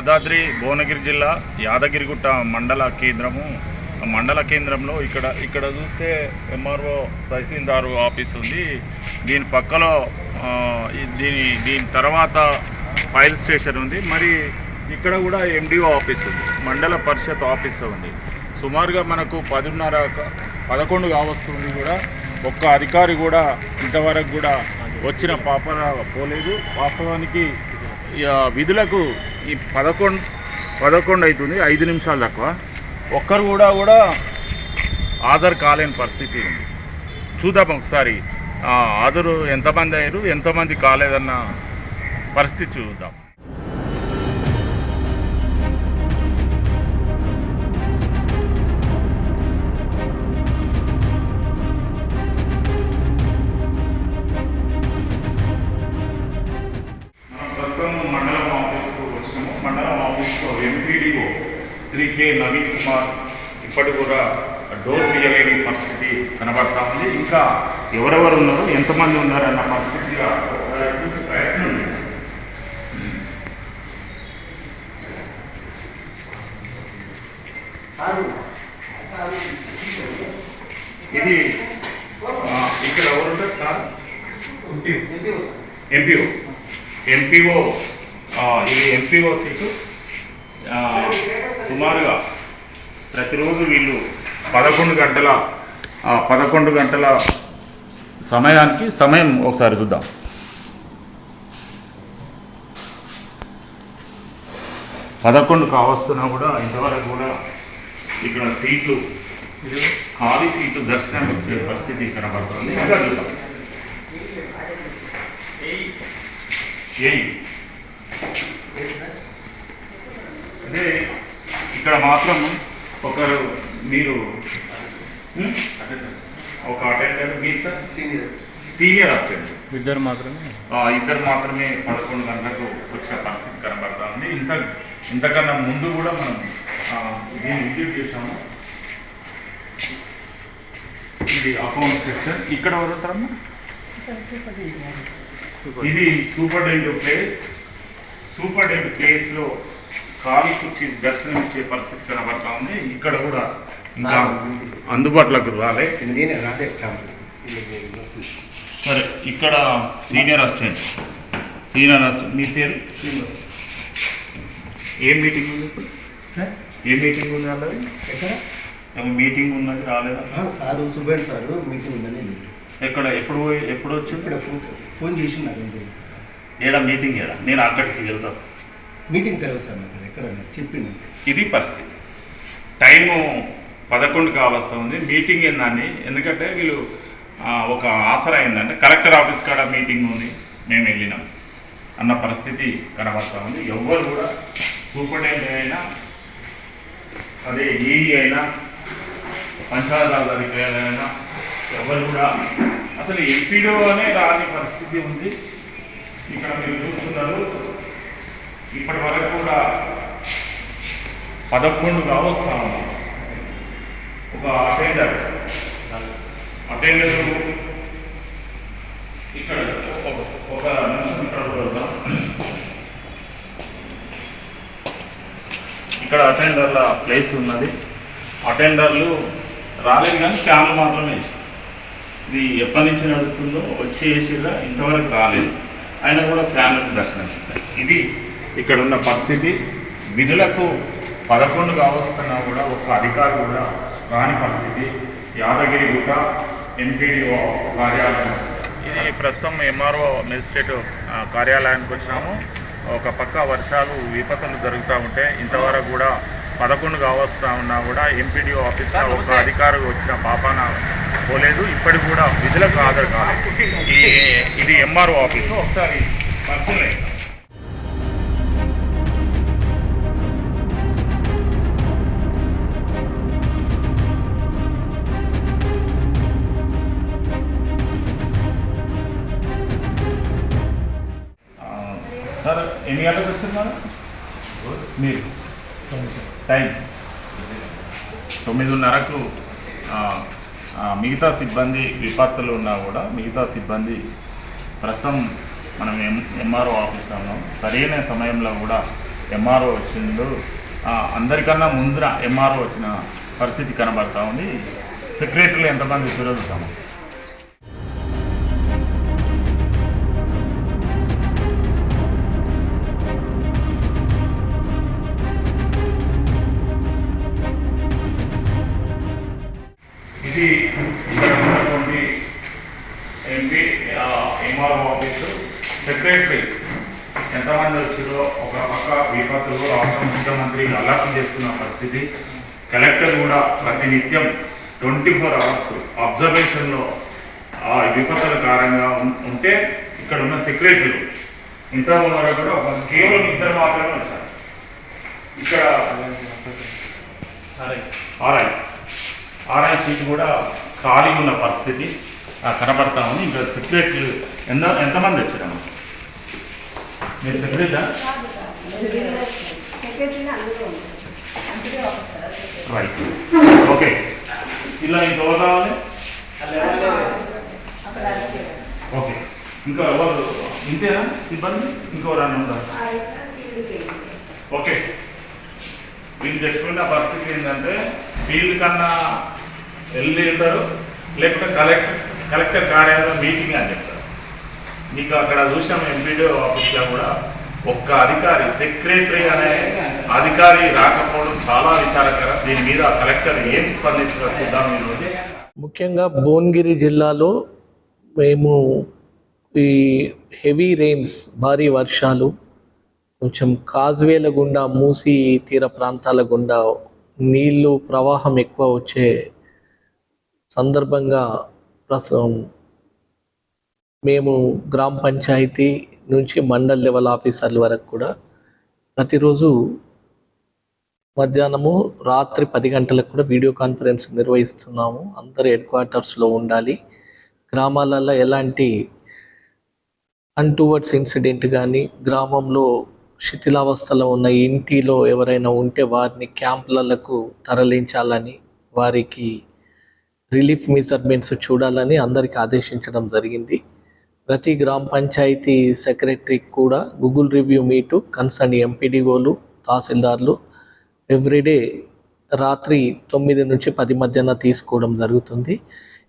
యాదాద్రి భువనగిరి జిల్లా యాదగిరిగుట్ట మండల కేంద్రము. మండల కేంద్రంలో ఇక్కడ ఇక్కడ చూస్తే ఎంఆర్ఓ తహసీల్దార్ ఆఫీస్ ఉంది. దీని పక్కలో దీని దీని తర్వాత ఫైల్ స్టేషన్ ఉంది. మరి ఇక్కడ కూడా ఎండిఓ ఆఫీస్ ఉంది. మండల పరిషత్ ఆఫీస్ ఉంది. సుమారుగా మనకు పదిన్నర పదకొండు కావస్తుంది కూడా. ఒక్క అధికారి కూడా ఇంతవరకు కూడా వచ్చిన పాపన పోలేదు. వాస్తవానికి ఇక విధులకు ఈ పదకొండు పదకొండు అవుతుంది ఐదు నిమిషాలు తక్కువ ఒక్కరు కూడా కూడా హాజరు కాలేని పరిస్థితి ఉంది. చూద్దాం ఒకసారి హాజరు ఎంతమంది అయ్యారు ఎంతమంది కాలేదన్న పరిస్థితి చూద్దాం. ఇప్పటి కూడా డోర్ తీయలేని పరిస్థితి కనబడతా ఉంది. ఇంకా ఎవరెవరు ఉన్నారు ఎంతమంది ఉన్నారు అన్న పరిస్థితిగా ఒకసారి చూసి ప్రయత్నం ఉంది. ఇది ఆ, ఇక్కడ ఎవరు ఉంటారు సార్? ఎంపీఓ. ఎంపీఓ. ఇది ఎంపీఓ సీటు. ఆ, సుమారుగా. ప్రతిరోజు వీళ్ళు పదకొండు గంటల పదకొండు గంటల సమయానికి సమయం ఒకసారి చూద్దాం. పదకొండు కావస్తున్నా కూడా ఇంతవరకు కూడా ఇక్కడ సీట్లు ఖాళీ సీట్లు దర్శనం ఇచ్చే పరిస్థితి కనబడుతుంది. ఇంకా చూద్దాం. ఇక్కడ మాత్రం ఒకరు మీరు? ఒక అటెండర్ మీరు సార్? సీనియరెస్ట్ senior assistant. ఇద్దరు మాత్రమే? ఆ, ఇద్దరు మాత్రమే పదకొండు గంటలకు వచ్చిన పరిస్థితి కనబడతా ఉంది ఇంత ఇంతకన్నా ముందు కూడా మనం ఆ, దీన్ని ఇంక్లూడ్ చేసాము ఇది అకౌంట్ సెక్షన్ ఇక్కడ ఎవరు ఉంటారమ్మా ఇది సూపరింటెండెంట్ ప్లేస్. సూపరింటెండెంట్ ప్లేస్లో కుర్చీ దర్శనం ఇచ్చే పరిస్థితి కనబడతా ఉంది ఇక్కడ కూడా ఇంకా అందుబాటులోకి రాలే. సరే ఇక్కడ సీనియర్ అసిస్టెంట్. సీనియర్ అసిస్టెంట్ మీ పేరు? ఏం మీటింగ్ ఉంది ఏ మీటింగ్ ఉంది అన్నది? ఎక్కడ? ఏమో మీటింగ్ ఉన్నది రాలేదా? సారు సుబేడ్ సారు మీటింగ్ ఉందని. ఎక్కడ ఎప్పుడు పోయి- ఎప్పుడు వచ్చి ఇక్కడ ఫోన్ ఫోన్ చేసి నాకు. ఏడా మీటింగ్ ఏడా? నేను అక్కడికి వెళ్తాను మీటింగ్ తెలుసు సార్ చెప్పింది ఇది పరిస్థితి. టైము పదకొండు కావస్తుంది. మీటింగ్ ఏందని ఎందుకంటే వీళ్ళు ఒక ఆసరా ఏంటంటే కలెక్టర్ ఆఫీస్ కాడ మీటింగ్ ఉంది. మేము వెళ్ళినాం. అన్న పరిస్థితి కనబడతా ఉంది ఎవ్వరు కూడా సూపరింటెండెంట్ అయినా అదే ఈఈ అయినా పంచాయతీరాజ్ అధికారులు అయినా ఎవరు కూడా అసలు ఎంపీడో అనే రాని పరిస్థితి ఉంది. ఇక్కడ మీరు చూస్తున్నారు. ఇప్పటి వరకు కూడా పదకొండు కావస్తా ఉంది ఒక అటెండర్. అటెండర్ ఇక్కడ ఒక- ఒక నిమిషం ఇక్కడ ఇక్కడ అటెండర్ల ప్లేస్ ఉన్నది. అటెండర్లు రాలేదు కానీ ఫ్యాన్లు మాత్రమే ఇది ఎప్పటి నుంచి నడుస్తుందో వచ్చి వేసిరా ఇంతవరకు రాలేదు. అయినా కూడా ఫ్యాన్లకు దర్శనం ఇది ఇక్కడ ఉన్న పరిస్థితి. విధులకు పదకొండు కావస్తున్నా కూడా ఒక అధికారి కూడా రాని పరిస్థితి. యాదగిరి గుట్ట ఎంపీడీఓ కార్యాలయం. ఇది ప్రస్తుతం ఎంఆర్ఓ మెజిస్ట్రేట్ కార్యాలయానికి వచ్చినాము. ఒక పక్క వర్షాలు విపత్తులు జరుగుతూ ఉంటే ఇంతవరకు కూడా పదకొండు కావస్తా ఉన్నా కూడా ఎంపీడీఓ ఆఫీస్లో ఒక అధికారి వచ్చిన పాపాన పోలేదు. ఇప్పటికి కూడా విధులకు హాజరు కాలేదు. ఈ ఇది ఎంఆర్ఓ ఆఫీసు. ఒకసారి పరిశీలన ఎన్ని గంటలకు వచ్చింది మీరు టైం తొమ్మిదిన్నరకు మిగతా సిబ్బంది విపత్తులు ఉన్నా కూడా మిగతా సిబ్బంది ప్రస్తుతం మనం ఎం ఎంఆర్ఓ ఆఫీస్లో ఉన్నాం. సరైన సమయంలో కూడా ఎంఆర్ఓ వచ్చిండు. అందరికన్నా ముందున ఎంఆర్ఓ వచ్చిన పరిస్థితి కనబడతా ఉంది. సెక్రటరీలు ఎంతమంది తిరుగుతాము ఇది ఇక్కడ ఉన్నటువంటి ఎంపీ ఎంఆర్ఓ ఆఫీసు. సెక్రటరీ ఎంతమంది వచ్చారో ఒక పక్క విపత్తులు రాష్ట్ర ముఖ్యమంత్రి అలర్ట్ చేస్తున్న పరిస్థితి. కలెక్టర్ కూడా ప్రతినిత్యం ట్వంటీ ఫోర్ అవర్స్ అబ్జర్వేషన్లో ఆ విపత్తుల కారణంగా ఉంటే ఇక్కడ ఉన్న సెక్రటరీలు ఇంత వరకు కూడా ఒక కేవలం ఇద్దరు మాత్రమే వచ్చారు. ఇక్కడ ఆర్ఐ. ఆర్ఐ సీట్ కూడా ఖాళీ ఉన్న పరిస్థితి కనబడతా ఉంది. ఇంకా సెక్రటరీలు ఎంత ఎంతమంది వచ్చారు మీరు సెక్రటరీనా రైట్ ఓకే ఇలా ఇంకెవరు కావాలి ఓకే ఇంకా ఎవరు ఇంతేనా సిబ్బంది? ఇంకెవరన్నా ఉందా? ఓకే వీళ్ళు చెప్పుకున్న పరిస్థితి ఏంటంటే ఫీల్డ్ కన్నా వెళ్ళి ఉంటారు. లేకుంటే కలెక్టర్ కలెక్టర్ కార్యాలయంలో మీటింగ్ అని చెప్తారు. మీకు అక్కడ చూసాం ఎంపీడీఓ ఆఫీస్లో కూడా ఒక్క అధికారి సెక్రటరీ అనే అధికారి రాకపోవడం చాలా విచారకరం. దీని మీద కలెక్టర్ ఏం స్పందిస్తారో చూద్దాం ఈరోజు. ముఖ్యంగా భువనగిరి జిల్లాలో మేము ఈ హెవీ రెయిన్స్ భారీ వర్షాలు కొంచెం కాజ్వేల గుండా మూసి తీర ప్రాంతాల గుండా నీళ్ళు ప్రవాహం ఎక్కువ వచ్చే సందర్భంగా ప్రస్తుతం మేము గ్రామ పంచాయతీ నుంచి మండల్ లెవెల్ ఆఫీసర్ల వరకు కూడా ప్రతిరోజు మధ్యాహ్నము రాత్రి పది గంటలకు కూడా వీడియో కాన్ఫరెన్స్ నిర్వహిస్తున్నాము. అందరు హెడ్ క్వార్టర్స్లో ఉండాలి. గ్రామాలలో ఎలాంటి అన్టువర్డ్స్ ఇన్సిడెంట్ కానీ గ్రామంలో శిథిలావస్థలో ఉన్న ఇంటిలో ఎవరైనా ఉంటే వారిని క్యాంపులకు తరలించాలని వారికి రిలీఫ్ మెజర్మెంట్స్ చూడాలని అందరికీ ఆదేశించడం జరిగింది. ప్రతి గ్రామ పంచాయతీ సెక్రటరీకి కూడా గూగుల్ రివ్యూ మీటు కన్సర్న్ ఎంపీడీఓలు తహసీల్దార్లు ఎవ్రీడే రాత్రి తొమ్మిది నుంచి పది మధ్యన తీసుకోవడం జరుగుతుంది.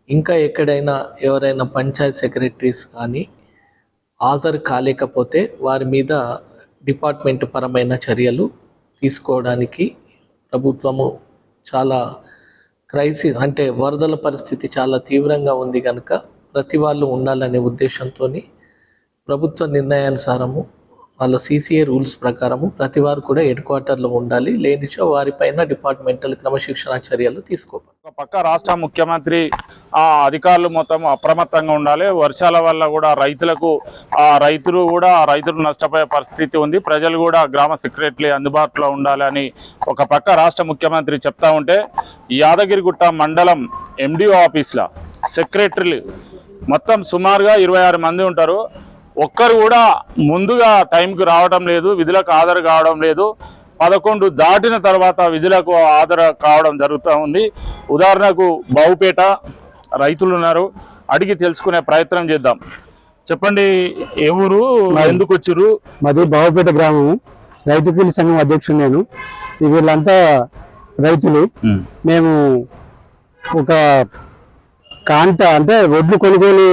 ఇంకా ఎక్కడైనా ఎవరైనా పంచాయత్ సెక్రటరీస్ కానీ హాజరు కాలేకపోతే వారి మీద డిపార్ట్మెంట్ పరమైన చర్యలు తీసుకోవడానికి ప్రభుత్వము చాలా క్రైసిస్ అంటే వరదల పరిస్థితి చాలా తీవ్రంగా ఉంది కనుక ప్రతి వాళ్ళు ఉండాలనే ఉద్దేశంతో ప్రభుత్వ నిర్ణయానుసారము వాళ్ళ సీసీఏ రూల్స్ ప్రకారము ప్రతి వారు కూడా హెడ్ క్వార్టర్లో ఉండాలి. లేనిచో వారిపైన డిపార్ట్మెంటల్ క్రమశిక్షణ చర్యలు తీసుకోవాలి. ఒక పక్క రాష్ట్ర ముఖ్యమంత్రి ఆ అధికారులు మొత్తం అప్రమత్తంగా ఉండాలి. వర్షాల వల్ల కూడా రైతులకు ఆ రైతులు కూడా రైతులు నష్టపోయే పరిస్థితి ఉంది. ప్రజలు కూడా గ్రామ సెక్రటరీ అందుబాటులో ఉండాలని ఒక పక్క రాష్ట్ర ముఖ్యమంత్రి చెప్తా ఉంటే యాదగిరిగుట్ట మండలం ఎండిఓ ఆఫీస్లో సెక్రటరీలు మొత్తం సుమారుగా ఇరవై ఆరు మంది ఉంటారు. ఒక్కరు కూడా ముందుగా టైంకి రావడం లేదు విధులకు హాజరు కావడం లేదు. పదకొండు దాటిన తర్వాత విధులకు హాజరు కావడం జరుగుతూ ఉంది. ఉదాహరణకు బావుపేట రైతులు ఉన్నారు. అడిగి తెలుసుకునే ప్రయత్నం చేద్దాం. చెప్పండి ఏ ఊరు ఎందుకు వచ్చిర్రు మాది బావపేట గ్రామము. రైతు కూలి సంఘం అధ్యక్షుడు నేను. వీళ్ళంతా రైతులు. మేము ఒక కాంట అంటే వడ్లు కొనుగోలు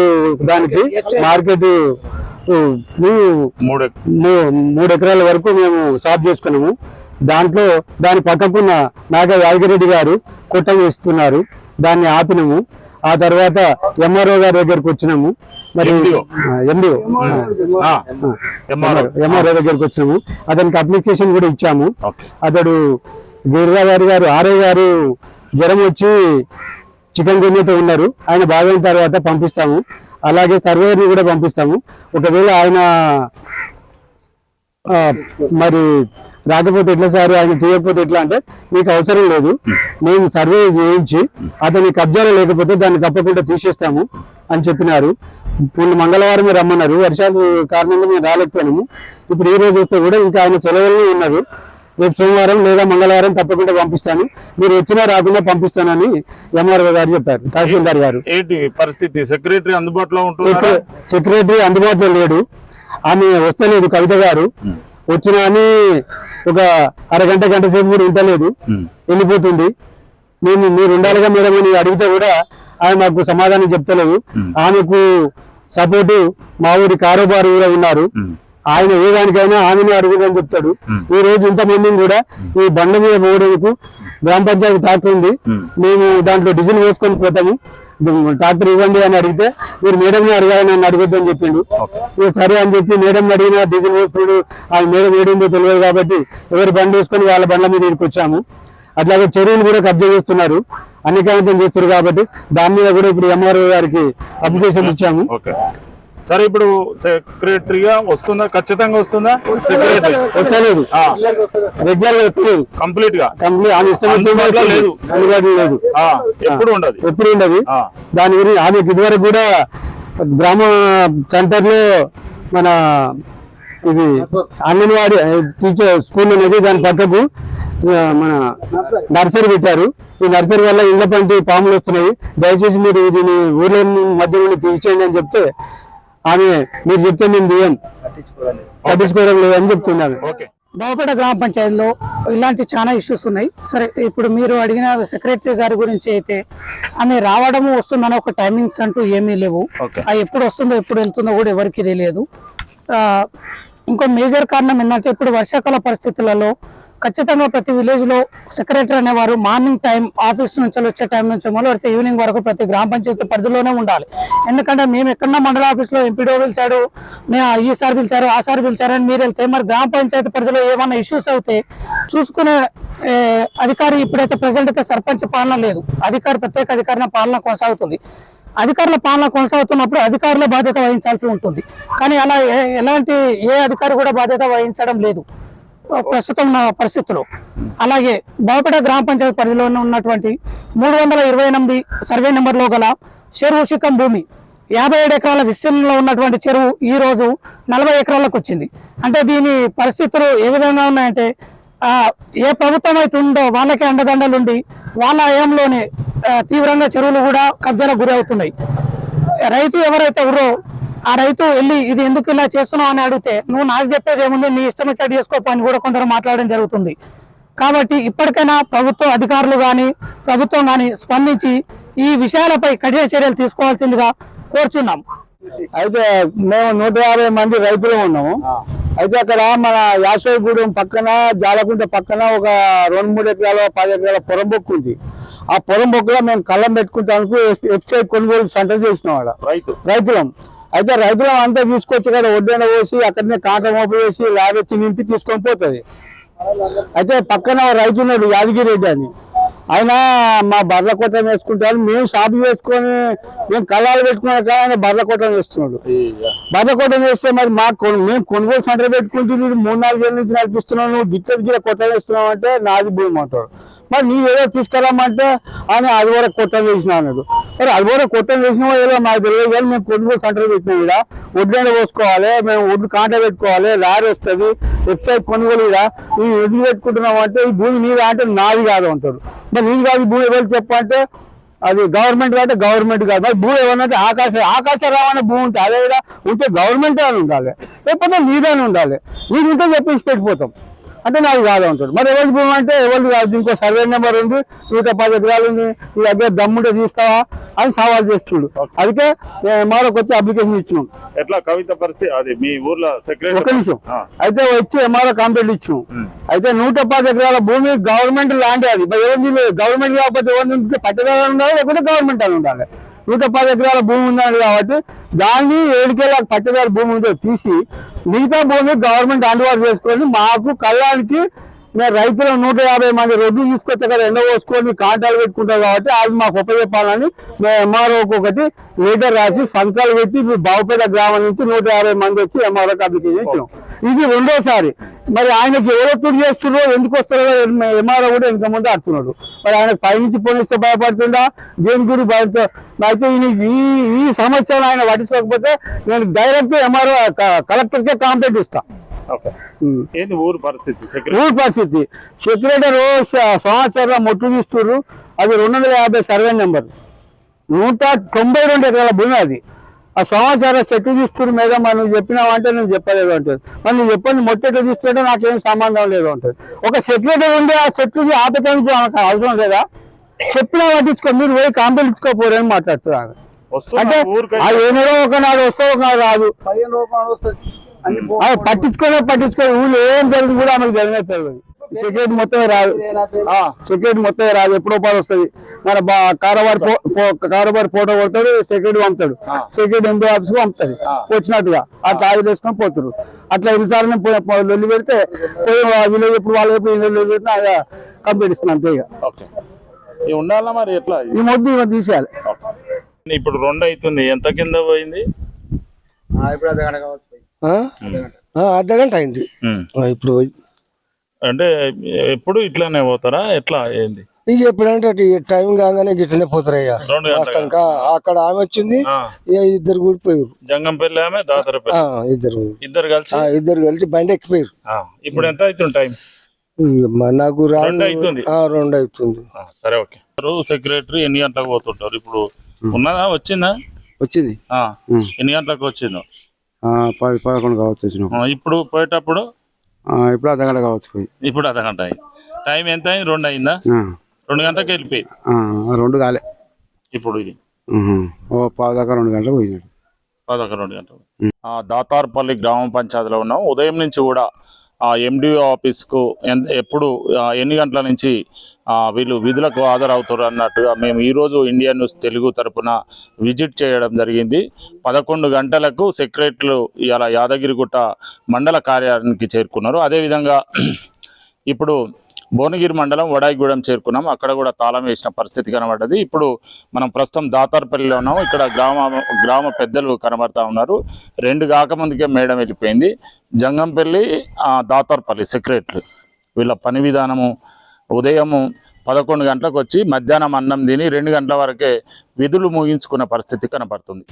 దానికి మార్కెట్ మూడు మూడు ఎకరాల వరకు మేము సాఫ్ చేసుకున్నాము. దాంట్లో దాని పక్కకున్న నాగ యాదగిరెడ్డి గారు కొట్ట వేస్తున్నారు దాన్ని ఆపినాము. ఆ తర్వాత ఎంఆర్ఓ గారి దగ్గరకు వచ్చినాము. మరి. ఎండిఓ. ఎంఆర్ఓ. దగ్గరకు వచ్చినాము. అతనికి అప్లికేషన్ కూడా ఇచ్చాము. అతడు గిరిరాగారి గారు ఆర్ఐ గారు జ్వరం వచ్చి చికెన్ గున్యతో ఉన్నారు. ఆయన బాగైన తర్వాత పంపిస్తాము. అలాగే సర్వేని కూడా పంపిస్తాము. ఒకవేళ ఆయన మరి రాకపోతే ఎట్లా సార్? ఆయన తీయకపోతే ఎట్లా అంటే మీకు అవసరం లేదు. మేము సర్వే చేయించి అతని కబ్జాలో లేకపోతే దాన్ని తప్పకుండా తీసేస్తాము అని చెప్పినారు. మొన్న మంగళవారం రమ్మన్నారు. వర్షాలు కారణంగా మేము రాలేకపోయినాము. ఇప్పుడు ఈ రోజు వస్తే కూడా ఇంకా ఆయన సెలవులు ఉన్నారు. రేపు సోమవారం లేదా మంగళవారం తప్పకుండా పంపిస్తాను. మీరు వచ్చినా రాకుండా పంపిస్తానని ఎంఆర్ఓ గారు చెప్పారు తహసీల్దార్ గారు. ఏంటి పరిస్థితి? సెక్రటరీ అందుబాటులో సెక్ర- సెక్రటరీ అందుబాటులో లేడు. ఆమె వస్తలేదు కవిత గారు. వచ్చినా అని ఒక అరగంట గంట సేపు కూడా ఉండలేదు వెళ్ళిపోతుంది. మేము మీరు ఉండాలిగా మేడం అని అడిగితే కూడా ఆమె మాకు సమాధానం చెప్తలేదు. ఆమెకు సపోర్టు మా ఊరి కారోబారు కూడా ఉన్నారు. ఆయన ఏ దానికైనా ఆమెనే అడుగుదని చెప్తాడు. ఈ రోజు ఇంతమందిని కూడా ఈ బండ మీద పోవడానికి గ్రామ పంచాయతీ ట్రాక్టర్ ఉంది. మేము. దాంట్లో డీజిల్ వేసుకొని పోతాము. ట్రాక్టర్ ఇవ్వండి అని అడిగితే మీరు మేడం అడగాలని నన్ను అడగొద్దు అని చెప్పిండు. సరే అని చెప్పి మేడం అడిగినా డీజిల్ వేసుకున్నాడు. ఆ మేడం ఏడిందో తెలియదు కాబట్టి ఎవరి బండి వేసుకొని వాళ్ళ బండ్ల మీద ఇక్కడికి వచ్చాము. అట్లాగే చెరువులు కూడా కబ్జా చేస్తున్నారు. అన్నికాంతం చేస్తున్నారు కాబట్టి దాని మీద కూడా ఇప్పుడు ఎంఆర్ఓ గారికి అప్లికేషన్ ఇచ్చాము. సరే ఇప్పుడు సెక్రటరీగా వస్తుందా? ఖచ్చితంగా వస్తుందా? సెక్రటరీ వచ్చలేదు రెగ్యులర్గా వస్తలేదు. కంప్లీట్గా. కంప్లీట్ ఆమె ఇష్టం లేదు. లేదు. ఎప్పుడు ఉండదు. ఎప్పుడు ఉండదు. దాని గురించి ఆమెకి ఇదివరకు కూడా గ్రామ సెంటర్లో మన ఇది అంగన్వాడీ టీచర్ స్కూల్ అనేది దాని పక్కకు మన నర్సరీ పెట్టారు. ఈ నర్సరీ వల్ల ఇళ్ళ పంటి పాములు వస్తున్నాయి. దయచేసి మీరు దీని ఊర్లో మధ్య నుండి తీసేయండి అని చెప్తే ఆమె మీరు చెప్తే మేము దియం పట్టించుకోవడం లేదు. అని చెప్తున్నాను ఓకే. బావపేట గ్రామ పంచాయతీలో ఇలాంటి చాలా ఇష్యూస్ ఉన్నాయి. సరే ఇప్పుడు మీరు అడిగిన సెక్రటరీ గారి గురించి అయితే ఆమె రావడము వస్తుందని ఒక టైమింగ్స్ అంటూ ఏమీ లేవు. అది ఎప్పుడు వస్తుందో ఎప్పుడు వెళ్తుందో కూడా ఎవరికి తెలియదు. ఆ, ఇంకో మేజర్ కారణం ఏంటంటే ఇప్పుడు వర్షాకాల పరిస్థితులలో ఖచ్చితంగా ప్రతి విలేజ్లో సెక్రటరీ అనేవారు మార్నింగ్ టైం ఆఫీస్ నుంచి వచ్చే టైం నుంచి మొదలు ఈవినింగ్ వరకు ప్రతి గ్రామ పంచాయతీ పరిధిలోనే ఉండాలి. ఎందుకంటే మేము ఎక్కడన్నా మండల ఆఫీస్లో ఎంపీడో పిలిచాడు మేము ఈ సార్ పిలిచారు ఆ సార్ పిలిచారు అని మీరు వెళ్తే మరి గ్రామ పంచాయతీ పరిధిలో ఏమైనా ఇష్యూస్ అవుతే చూసుకునే అధికారి ఇప్పుడైతే ప్రజెంట్ అయితే సర్పంచ్ పాలన లేదు. అధికారి ప్రత్యేక అధికారిన పాలన కొనసాగుతుంది. అధికారుల పాలన కొనసాగుతున్నప్పుడు అధికారులే బాధ్యత వహించాల్సి ఉంటుంది. కానీ అలా ఏ- ఎలాంటి ఏ అధికారి కూడా బాధ్యత వహించడం లేదు. ప్రస్తుతం ఉన్న పరిస్థితులు. అలాగే బాపేట గ్రామ పంచాయతీ పరిధిలో ఉన్నటువంటి మూడు వందల ఇరవై ఎనిమిది సర్వే నెంబర్లో గల చెరువు శిఖం భూమి యాభై ఏడు ఎకరాల విస్తీర్ణంలో ఉన్నటువంటి చెరువు ఈ రోజు నలభై ఎకరాలకు వచ్చింది. అంటే దీని పరిస్థితులు ఏ విధంగా ఉన్నాయంటే ఆ, ఏ ప్రభుత్వం అయితే ఉందో వాళ్ళకే అండదండలుండి వాళ్ళ హయాంలోనే తీవ్రంగా చెరువులు కూడా కబ్జాలకు గురి అవుతున్నాయి రైతు ఎవరైతే ఎవరో ఆ రైతు వెళ్ళి ఇది ఎందుకు ఇలా చేస్తున్నావు అని అడిగితే నువ్వు నాకు చెప్పేది ఏముంది? నీ ఇష్టం వచ్చేది చేసుకోపో అని కూడా కొందరు మాట్లాడడం జరుగుతుంది. కాబట్టి ఇప్పటికైనా ప్రభుత్వ అధికారులు కానీ ప్రభుత్వం కానీ స్పందించి ఈ విషయాలపై కఠిన చర్యలు తీసుకోవాల్సిందిగా కోరుచున్నాం. అయితే మేము నూట యాభై మంది రైతులు ఉన్నాము. అయితే అక్కడ మన యాసవగూడెం పక్కన జాలకుంట పక్కన ఒక రెండు మూడు ఎకరాల పది ఎకరాల పొరంబొక్కు ఉంది. ఆ పొరంబొక్కులో మేము కళ్ళం పెట్టుకుంటానికి వెబ్సైట్ కొనుగోలు సెంటర్ చేసినాం రైతులం. అయితే రైతులం అంతా తీసుకొచ్చి ఇక్కడ ఒడ్డెన పోసి అక్కడనే కాంట మోపు వేసి ల్యాబ్ వచ్చి నింపి తీసుకొని పోతుంది. అయితే పక్కన రైతు ఉన్నాడు యాదగిరి రెడ్డి అని. ఆయన మా బర్ల కొట్టం వేసుకుంటారు మేము షాపు వేసుకొని మేము కళ్ళాలు పెట్టుకునే కానీ ఆయన బర్ల కొట్టం వేస్తున్నాడు. బర్ల కొట్టం వేస్తే మరి మా కొను- మేము కొనుగోలు సెంటర్ పెట్టుకుంటే మీరు మూడు నాలుగు ఏళ్ళ నుంచి నడిపిస్తున్నావు నువ్వు గిట్ల గిట్ల కొట్టం వేస్తున్నావు అంటే నాది భూమి అంటాడు. మరి నీ ఏదో తీసుకురమ్మంటే అని అది వరకు కొట్టం వేసిన అన్నాడు. మరి అది వరకు కొట్టం వేసినావో ఏదో మాకు తెలియదు కానీ మేము కొనుగోలు సెంటర్ పెట్టినాం ఇక్కడ ఒడ్డు పోసుకోవాలి మేము ఒడ్డు కాంట పెట్టుకోవాలి లారీ వస్తుంది వెబ్సైట్ కొనుగోలు ఇక్కడ ఈ ఒడ్డు పెట్టుకుంటున్నాం అంటే ఈ భూమి నీదా అంటే నాది కాదు అంటాడు. మరి నీది కాదు భూమి ఎవరు చెప్పంటే అది గవర్నమెంట్ అంటే గవర్నమెంట్ కాదు. మరి భూమి ఏమన్నా ఆకాశ ఆకాశ రావన్న భూమి ఉంటే అదే ఉంటే గవర్నమెంట్ అని ఉండాలి. లేకపోతే నీదని ఉండాలి. నీకుంటే చెప్పేసి పెట్టిపోతాం అంటే నాకు కాదు అంటాడు. మరి ఎవరి భూమి అంటే ఎవరిది కాదు. ఇంకో సర్వే నెంబర్ ఉంది. నూట పది ఎకరాలు ఉంది. నీ దగ్గర దమ్ముంటే తీస్తావా అని సవాల్ చేస్తుడు. అందుకే ఎంఆర్ఓకి వచ్చి అప్లికేషన్ ఇచ్చినాం. ఎట్లా? కవిత పరిస్థితి అది మీ ఊర్లో ఒక నిమిషం. అయితే వచ్చి ఎంఆర్ఓ కంప్లైంట్ ఇచ్చినాం. అయితే నూట పది ఎకరాల భూమి గవర్నమెంట్ ల్యాండ్ అది. మరి ఎవరిది గవర్నమెంట్ కాకపోతే ఎవరిది పట్టదారు ఉండాలి లేకపోతే గవర్నమెంట్ అని ఉండాలి. నూట పది ఎకరాల భూమి ఉందండి కాబట్టి దాన్ని ఏడుకేళ్ళ పట్టదారు భూమి ఉందో తీసి మిగతా భూమి గవర్నమెంట్ అందుబాటు చేసుకొని మాకు కళ్ళానికి మేము రైతులు నూట యాభై మంది రొడ్డు తీసుకొచ్చి కదా ఎండ పోసుకొని కాంటాలు పెట్టుకుంటారు కాబట్టి అది మాకు ఉపయోగపాలని మేము ఎంఆర్ఓకి ఒకటి లెటర్ రాసి సంతకాలు పెట్టి మీ బావుపేట గ్రామం నుంచి నూట యాభై మంది వచ్చి ఎంఆర్ఓకి అప్లికేషన్ ఇచ్చాం ఇది రెండోసారి. మరి ఆయనకి ఎవరో తుడి చేస్తున్నారో ఎందుకు వస్తారో ఎంఆర్ఓ కూడా ఇంత ముందు అడుగుతున్నాడు మరి ఆయన పైనుంచి పోనిస్తే భయపడుతుందా? దేని గురించి భయంతో? అయితే ఈ ఈ సమస్యను ఆయన పట్టించుకోకపోతే నేను డైరెక్ట్ ఎంఆర్ఓ కలెక్టర్కే కాంప్లైంట్ ఇస్తా. ఓకే. ఉమ్. ఏంది ఊరు పరిస్థితి? సెక్రటరీ ఊరు పరిస్థితి. సెక్రటరీ సంవత్సరం మొట్టు తీస్తున్నారు అది రెండు వందల యాభై సర్వే నెంబర్. నూట తొంభై రెండు ఎకరాల భూమి అది. ఆ సమాచారం సెట్ తీస్తున్నారు మేడం మరి నువ్వు చెప్పినావు అంటే నేను చెప్పలేదు అంటుంది మరి నువ్వు చెప్పండి మొట్టెట తీసుకుంటే నాకేం సంబంధం లేదు అంటుంది ఒక సెక్రటరీ ఉండి ఆ చెట్లు ఆపటానికి మనకు అవసరం లేదా? చెప్పినా పట్టించుకో మీరు పోయి కాంపెల్ ఇచ్చుకోపోరని మాట్లాడుతున్నారు. అంటే ఆ ఏనాడో ఒకనాడు వస్తే ఒకనాడు రాదు. ఆ పట్టించుకోలే పట్టించుకో ఊళ్ళో ఏం జరిగింది కూడా ఆమెకు జరిగినట్టు సెక్యూరిటీ మొత్తమే రాదు. సెక్యూరిటీ మొత్తమే రాదు. ఎప్పుడో పని వస్తుంది. మన బా కారోబార్ కారోబార్ ఫోటో కొడతాడు సెక్యూరిటీ పంపుతాడు. సెక్యూరిటీ ఎంపీ ఆఫీస్కు పంపుతుంది. వచ్చినట్టుగా. ఆ తాగి చేసుకొని పోతారు అట్లా ఎన్నిసార్లు లొల్లి పెడితే పోయి విలేజ్ ఎప్పుడు వాళ్ళు ఎప్పుడు వీళ్ళు లొల్లి పెడితే అలా కంప్లీట్ ఇస్తుంది అంతే ఇక ఉండాలా మరి ఎట్లా? ఈ మొద్దు ఇవన్నీ తీసేయాలి. ఇప్పుడు రెండు అవుతుంది. ఎంత కింద పోయింది? అర్ధ గంట అయింది. ఇప్పుడు పోయి. అంటే ఎప్పుడు ఇట్లానే పోతారా? ఎట్లా? ఏంది? ఇక ఎప్పుడంటే టైం కాగానే గిట్టనే పోతారయ్యా అక్కడ ఆమె వచ్చింది ఇద్దరు కూడిపోయారు. జంగంపల్లి ఆమె దాతరపల్లి ఇద్దరు ఇద్దరు కలిసి? ఇద్దరు కలిసి బండి ఎక్కిపోయారు. ఇప్పుడు ఎంత అవుతుంది టైం? నాకు రెండు అవుతుంది. ఆ, రెండు అవుతుంది. సరే ఓకే. సెక్రటరీ ఎన్ని గంటలకు పోతుంటారు? ఇప్పుడు ఉన్నదా? వచ్చిందా? వచ్చింది. ఎన్ని గంటలకు వచ్చిందో? ఆ, పది పదకొండు కావచ్చు ఇప్పుడు పోయేటప్పుడు? ఇప్పుడు అర్ధ గంట కావచ్చు పోయి. ఇప్పుడు అర్ధగంట అయింది. టైం ఎంత అయింది? రెండు అయిందా? రెండు గంటలకు వెళ్ళిపోయి. ఆ, రెండు కాలే. ఇప్పుడు ఇది. ఓ పావు దాకా రెండు గంటలు పోయినాడు. పదకొండు రెండు గంటలు ఆ, దాతార్పల్లి గ్రామ పంచాయతీలో ఉన్నాం. ఉదయం నుంచి కూడా ఆ ఎండిఓ ఆఫీస్కు ఎంత ఎప్పుడు ఎన్ని గంటల నుంచి వీళ్ళు విధులకు హాజరవుతారు అన్నట్టుగా మేము ఈరోజు ఇండియా న్యూస్ తెలుగు తరపున విజిట్ చేయడం జరిగింది. పదకొండు గంటలకు సెక్రటరీలు ఇలా యాదగిరిగుట్ట మండల కార్యాలయానికి చేరుకున్నారు. అదేవిధంగా ఇప్పుడు భువనగిరి మండలం వడాయిగూడెం చేరుకున్నాం. అక్కడ కూడా తాళం వేసిన పరిస్థితి కనబడ్డది. ఇప్పుడు మనం ప్రస్తుతం దాతార్పల్లిలో ఉన్నాము. ఇక్కడ గ్రామ గ్రామ పెద్దలు కనబడతా ఉన్నారు. రెండు కాకముందుకే మేడం వెళ్ళిపోయింది. జంగంపల్లి దాతార్పల్లి సెక్రటరీ వీళ్ళ పని విధానము ఉదయము పదకొండు గంటలకు వచ్చి మధ్యాహ్నం అన్నం తిని రెండు గంటల వరకే విధులు ముగించుకునే పరిస్థితి కనపడుతుంది.